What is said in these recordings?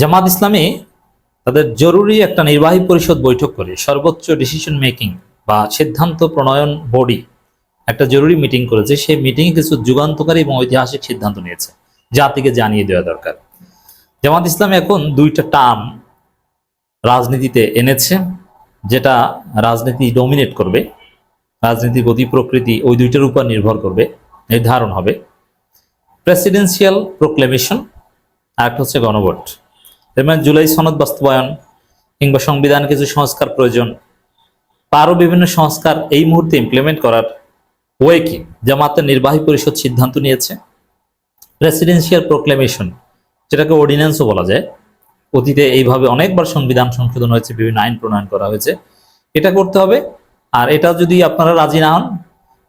জামাত ইসলামী তাদের জরুরি একটা নির্বাহী পরিষদ বৈঠক করে, সর্বোচ্চ ডিসিশন মেকিং বা সিদ্ধান্ত প্রণয়ন বডি একটা জরুরি মিটিং করেছে। সেই মিটিংয়ে কিছু যুগান্তকারী এবং ঐতিহাসিক সিদ্ধান্ত নিয়েছে, জাতিকে জানিয়ে দেওয়া দরকার। জামাত ইসলাম এখন দুইটা টার্ম রাজনীতিতে এনেছে, যেটা রাজনীতি ডমিনেট করবে রাজনীতির গতি প্রকৃতি ওই দুইটার উপর নির্ভর করবে, নির্ধারণ হবে। প্রেসিডেন্সিয়াল প্রোক্লেমেশন আর একটা হচ্ছে গণভোট। এর মানে জুলাই সনদ বাস্তবায়ন কিংবা সংবিধান কিছু সংস্কার প্রয়োজন বা আরও বিভিন্ন সংস্কার এই মুহূর্তে ইমপ্লিমেন্ট করার ওয়ে কি? জামাতের নির্বাহী পরিষদ সিদ্ধান্ত নিয়েছে। প্রেসিডেন্সিয়াল প্রোক্লেমেশন যেটাকে অর্ডিন্যান্সও বলা যায়। অতীতে এইভাবে অনেকবার সংবিধান সংশোধন হয়েছে, বিভিন্ন আইন প্রণয়ন করা হয়েছে। এটা করতে হবে। আর এটা যদি আপনারা রাজি না হন,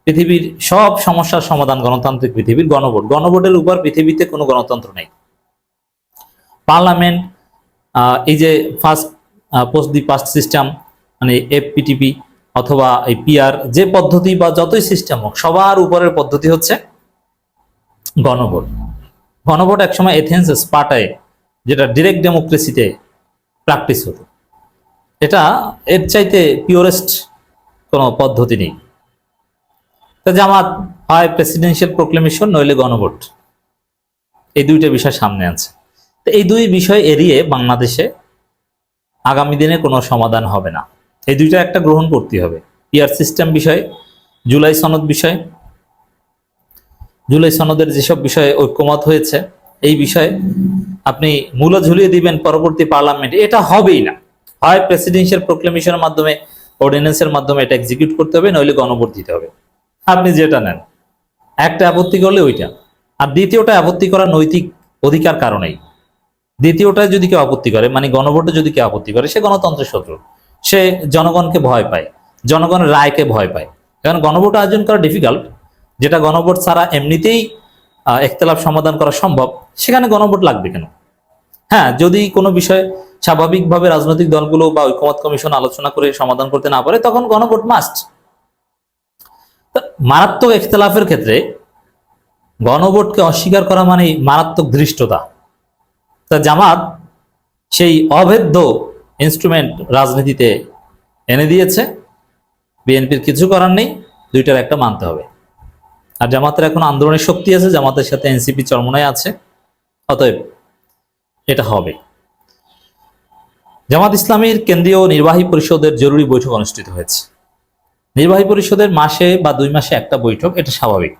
পৃথিবীর সব সমস্যার সমাধান গণতান্ত্রিক পৃথিবীর গণভোট। গণভোটের উপর পৃথিবীতে কোনো গণতন্ত্র নেই। পার্লামেন্ট এই যে first post the past system মানে এফপিটিপি অথবা এই পিআর যে পদ্ধতি বা যতই সিস্টেম হোক, সবার উপরের পদ্ধতি হচ্ছে গণভোট। গণভোট একসময় এথেন্স স্পাটায় যেটা ডিরেক্ট ডেমোক্রেসিতে প্র্যাকটিস হতো। এটা এর চাইতে পিওরেস্ট কোনো পদ্ধতি নেই। তা জামাত হয় প্রেসিডেন্সিয়াল প্রোক্লেমেশন নইলে গণভোট। এই দুইটা বিষয় সামনে আছে। তো এই দুই বিষয় এড়িয়ে বাংলাদেশে আগামী দিনে কোনো সমাধান হবে না। এই দুইটা একটা গ্রহণ করতে হবে। পিয়ার সিস্টেম বিষয়, জুলাই সনদ বিষয়, জুলাই সনদের যেসব বিষয়ে ঐক্যমত হয়েছে, এই বিষয়ে আপনি মূল ঝুলিয়ে দিবেন পরবর্তী পার্লামেন্ট। এটা হবেই না। হয় প্রেসিডেন্সিয়াল প্রোক্লেমেশনের মাধ্যমে অর্ডিন্যান্সের মাধ্যমে এটা এক্সিকিউট করতে হবে, নইলে গণভোট দিতে হবে। আপনি যেটা নেন। একটা আপত্তি করলে ওইটা। আর দ্বিতীয়টা, আপত্তি করা নৈতিক অধিকার কারণেই দ্বিতীয়টায় যদি কেউ আপত্তি করে মানে গণভোটে যদি কেউ আপত্তি করে সে গণতন্ত্রের শত্রু। সে জনগণকে ভয় পায় জনগণের রায়কে ভয় পায়। কারণ গণভোট আয়োজন করা ডিফিকাল্ট যেটা গণভোট ছাড়া এমনিতেই আহ, একতলাপ সমাধান করা সম্ভব সেখানে গণভোট লাগবে কেন? হ্যাঁ যদি কোনো বিষয়ে স্বাভাবিকভাবে রাজনৈতিক দলগুলো বা ঐকমত কমিশন আলোচনা করে সমাধান করতে না পারে তখন গণভোট মাস্ট মারাত্মক ইখতলাফের ক্ষেত্রে গণভোটকে অস্বীকার করা মানে মারাত্মক ধৃষ্টতা। তা জামাত সেই অভেদ্য ইনস্ট্রুমেন্ট রাজনীতিতে এনে দিয়েছে। বিএনপির কিছু করার নেই, দুইটার একটা মানতে হবে। আর জামাতের এখন আন্দোলনের শক্তি আছে, জামাতের সাথে এনসিপি চরমনায় আছে, অতএব এটা হবে। জামাত ইসলামীর কেন্দ্রীয় নির্বাহী পরিষদের জরুরি বৈঠক অনুষ্ঠিত হয়েছে। নির্বাহী পরিষদের মাসে বা দুই মাসে একটা বৈঠক, এটা স্বাভাবিক।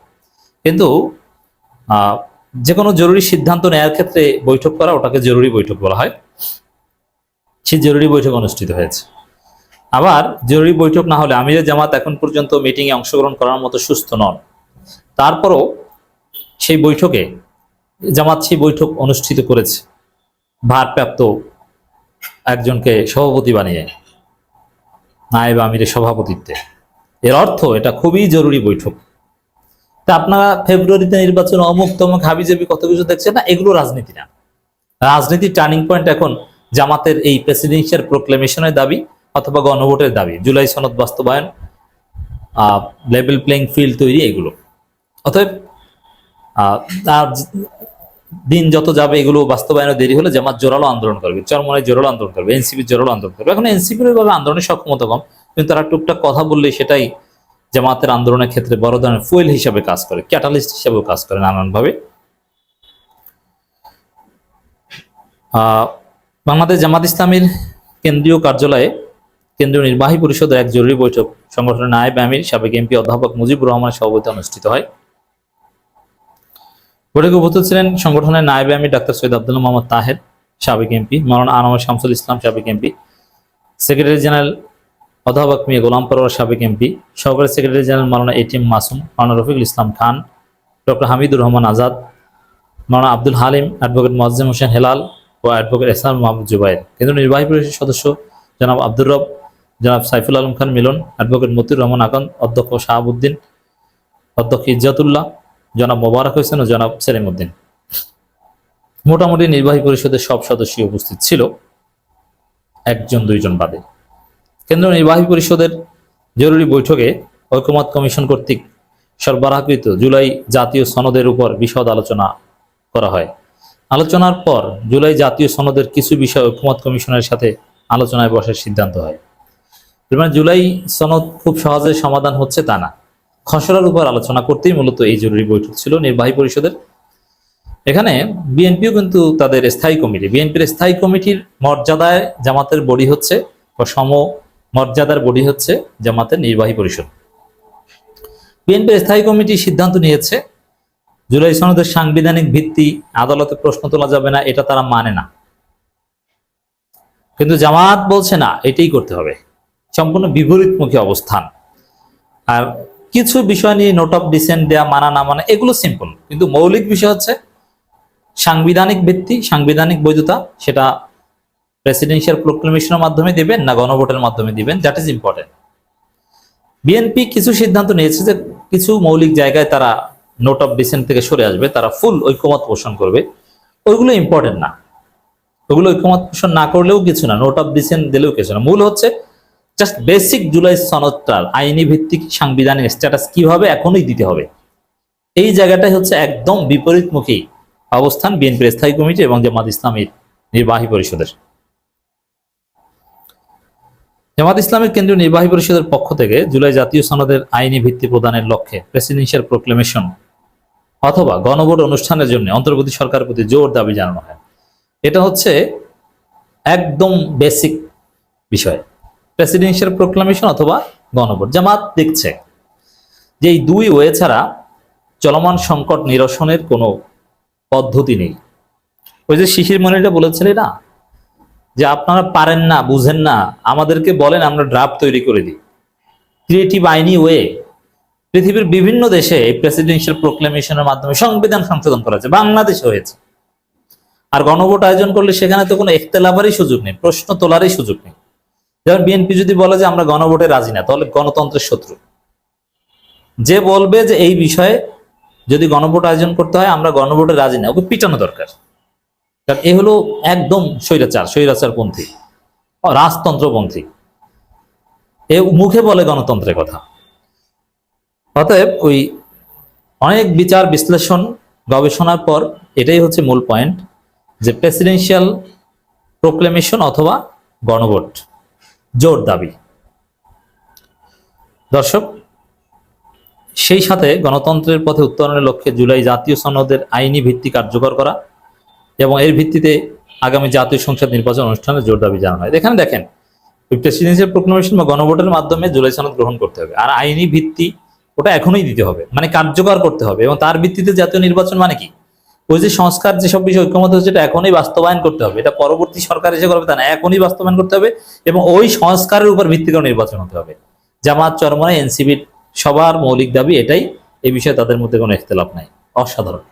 কিন্তু যে কোনো জরুরি সিদ্ধান্ত নেওয়ার ক্ষেত্রে বৈঠক করা, ওটাকে জরুরি বৈঠক বলা হয়। সেই জরুরি বৈঠক অনুষ্ঠিত হয়েছে। আবার জরুরি বৈঠক না হলে আমিরের জামাত এখন পর্যন্ত মিটিংয়ে অংশগ্রহণ করার মতো সুস্থ নন। তারপরও সেই বৈঠকে জামাত সেই বৈঠক অনুষ্ঠিত করেছে। ভারপ্রাপ্ত একজনকে সভাপতি বানিয়ে, নায়েব আমিরের সভাপতিত্বে। এর অর্থ এটা খুবই জরুরি বৈঠক। তা আপনারা ফেব্রুয়ারিতে নির্বাচন অমুক তমুক, হাবিজাবি কত কিছু দেখছেন না, এগুলো রাজনীতি না। রাজনীতির টার্নিং পয়েন্ট এখন জামাতের এই প্রেসিডেন্সিয়াল প্রোক্লেমেশনের দাবি অথবা গণভোটের দাবি। জুলাই সনদ বাস্তবায়ন লেভেল প্লেইং ফিল্ড তৈরি এগুলো। অতএব দিন যত যাবে এগুলো বাস্তবায়নে দেরি হলে জামাত জোরালো আন্দোলন করবে। চরমনায় জোরালো আন্দোলন করবে, এনসিপি জোরালো আন্দোলন করবে। এখন এনসিপির আন্দোলনের সক্ষমতা কম, কিন্তু তারা টুকটাক কথা বললে সেটাই জামাতের আন্দোলনের ক্ষেত্রে বড় ধরনের ফুয়েল হিসাবে কাজ করে, ক্যাটালিস্ট হিসাবেও কাজ করে নানানভাবে। বাংলাদেশ জামাত ইসলামীর কেন্দ্রীয় কার্যালয়ে কেন্দ্রীয় নির্বাহী পরিষদের এক জরুরি বৈঠক সংগঠনের নায়েব আমির, সাবেক এমপি অধ্যাপক মুজিবুর রহমানের সভাপতিত্বে অনুষ্ঠিত হয়। বৈঠকে উপস্থিত ছিলেন সংগঠনের নায়েব আমির ডাক্তার সৈয়দ আব্দুল্লাহ মোহাম্মদ তাহের, সাবেক এমপি মরণ আনোয়ার শামসুল ইসলাম, সাবেক এমপি, সেক্রেটারি জেনারেল অধ্যাপক মিয়া গোলাম পরোয়ার সাবেক এমপি, সহকারী সেক্রেটারি জেনারেল মাওলানা এটিএম মাসুম, মাওলানা রফিকুল ইসলাম খান, ডক্টর হামিদুর রহমান আজাদ, মাওলানা আব্দুল হালিম, অ্যাডভোকেট মোয়াজ্জেম হোসেন হেলাল ও অ্যাডভোকেট এসলাম মাহমুদ জুবাইর কেন্দ্রীয় নির্বাহী পরিষদের সদস্য জনাব আব্দুর রব, জনাব সাইফুল আলম খান মিলন, অ্যাডভোকেট মতিউর রহমান আকান, অধ্যক্ষ শাহাবুদ্দিন, অধ্যক্ষ ইজ্জাতুল্লাহ, জনাব মোবারক হোসেন ও জনাব সেলিম উদ্দিন মোটামুটি নির্বাহী পরিষদের সব সদস্যই উপস্থিত ছিল, একজন, দুইজন বাদে। কেন্দ্র নির্বাহী পরিষদের জরুরি বৈঠকে ঐকমত কমিশন কর্তৃক সরবরাহকৃত জুলাই জাতীয় সনদের উপর বিশদ আলোচনা করা হয়। আলোচনার পর জুলাই জাতীয় সনদের কিছু বিষয় ঐক্যমত কমিশনের সাথে আলোচনায় বসার সিদ্ধান্ত হয়। মানে জুলাই সনদ খুব সহজে সমাধান হচ্ছে তা না। খসড়ার উপর আলোচনা করতেই মূলত এই জরুরি বৈঠক ছিল নির্বাহী পরিষদের। এখানে বিএনপিও কিন্তু তাদের স্থায়ী কমিটি। বিএনপির স্থায়ী কমিটির মর্যাদায় জামাতের বডি হচ্ছে সম মর্যাদার বডি হচ্ছে জামাতের নির্বাহী পরিষদ। বিএনপির স্থায়ী কমিটি সিদ্ধান্ত নিয়েছে, জুলাই সনদের সাংবিধানিক ভিত্তি আদালতে প্রশ্ন তোলা যাবে না, এটা তারা মানে না। কিন্তু জামাত বলছে না, এটাই করতে হবে। সম্পূর্ণ বিপরীতমুখী অবস্থান। আর কিছু বিষয় নিয়ে নোট অফ ডিসেন্ট দেয়া, মানা না মানা, এগুলো সিম্পল। কিন্তু মৌলিক বিষয় হচ্ছে সাংবিধানিক ভিত্তি, সাংবিধানিক বৈধতা, সেটা প্রেসিডেন্সিয়াল প্রোক্লেমেশনের মাধ্যমে দিবেন না গণভোটের মাধ্যমে দিবেন? দ্যাট ইজ ইম্পর্টেন্ট বিএনপি কিছু সিদ্ধান্ত নিয়েছে যে কিছু মৌলিক জায়গায় তারা নোট অফ ডিসেন্ট থেকে সরে আসবে, তারা ফুল ঐক্যমত পোষণ করবে। ওইগুলো ইম্পর্টেন্ট না। ওগুলো ঐক্যমত পোষণ না করলেও কিছু না নোট অফ ডিসেন্ট দিলেও কিছু না। মূল হচ্ছে জাস্ট বেসিক জুলাই সনদটার আইনি ভিত্তিক সাংবিধানিক স্ট্যাটাস কীভাবে এখনই দিতে হবে। এই জায়গাটাই হচ্ছে একদম বিপরীতমুখী অবস্থান বিএনপির স্থায়ী কমিটি এবং জামাত ইসলামীর নির্বাহী পরিষদের। জামাত ইসলামের কেন্দ্রীয় নির্বাহী পরিষদের পক্ষ থেকে জুলাই জাতীয় সনদের আইনি ভিত্তি প্রদানের লক্ষ্যে প্রেসিডেন্সিয়াল প্রোক্লেমেশন অথবা গণভোট অনুষ্ঠানের জন্য অন্তর্বর্তী সরকারের প্রতি জোর দাবি জানানো হয়। এটা হচ্ছে একদম বেসিক বিষয়। প্রেসিডেন্সিয়াল প্রোক্লামেশন অথবা গণভোট। জামাত দেখছে যে এই দুই ওয়ে ছাড়া চলমান সংকট নিরসনের কোনো পদ্ধতি নেই। ওই যে শিশির মনিটা বলেছিলেন না? যে আপনারা পারেন না, বুঝেন না, আমাদেরকে বলেন আমরা ড্রাফট তৈরি করে দিই। ক্রিয়েটিভ আইনি ওয়ে পৃথিবীর বিভিন্ন দেশে এই প্রেসিডেন্সিয়াল প্রোক্লেমেশনের মাধ্যমে সংবিধান সংশোধন করা হয়েছে, বাংলাদেশে হয়েছে। আর গণভোট আয়োজন করলে সেখানে তো কোনো ইখতলাফেরই সুযোগ নেই, প্রশ্ন তোলারই সুযোগ নেই। যেমন বিএনপি যদি বলে যে আমরা গণভোটে রাজি না, তাহলে গণতন্ত্রের শত্রু। যে বলবে যে এই বিষয়ে যদি গণভোট আয়োজন করতে হয়, আমরা গণভোটে রাজি না, ওকে পিটানো দরকার। কারণ এ হলো একদম স্বৈরাচার স্বৈরাচার পন্থী রাজতন্ত্রপন্থী। এ মুখে বলে গণতন্ত্রের কথা। অতএব ওই অনেক বিচার, বিশ্লেষণ, গবেষণার পর এটাই হচ্ছে মূল পয়েন্ট যে প্রেসিডেন্সিয়াল প্রোক্লেমেশন অথবা গণভোট, জোর দাবি। দর্শক, সেই সাথে গণতন্ত্রের পথে উত্তরণের লক্ষ্যে জুলাই জাতীয় সনদের আইনি ভিত্তি কার্যকর করা এবং এর ভিত্তিতে আগামী জাতীয় সংসদ নির্বাচন অনুষ্ঠানে জোর দাবি জানানো হয়। এখানে দেখেন প্রেসিডেন্সিয়াল প্রোক্লেমেশন বা গণভোটের মাধ্যমে জুলাই সনদ গ্রহণ করতে হবে। আর আইনি ভিত্তি ওটা এখনই দিতে হবে মানে কার্যকর করতে হবে এবং তার ভিত্তিতে জাতীয় নির্বাচন মানে কি? ওই যে সংস্কার যেসব বিষয় ঐক্যমত হচ্ছে, এটা এখনই বাস্তবায়ন করতে হবে। এটা পরবর্তী সরকার এসে করবে তা না, এখনই বাস্তবায়ন করতে হবে এবং ওই সংস্কারের উপর ভিত্তি করে নির্বাচন হতে হবে। জামাত চরমনে এনসিবির সবার মৌলিক দাবি এটাই এই বিষয়ে তাদের মধ্যে কোনো ইখতলাফ নাই। অসাধারণ।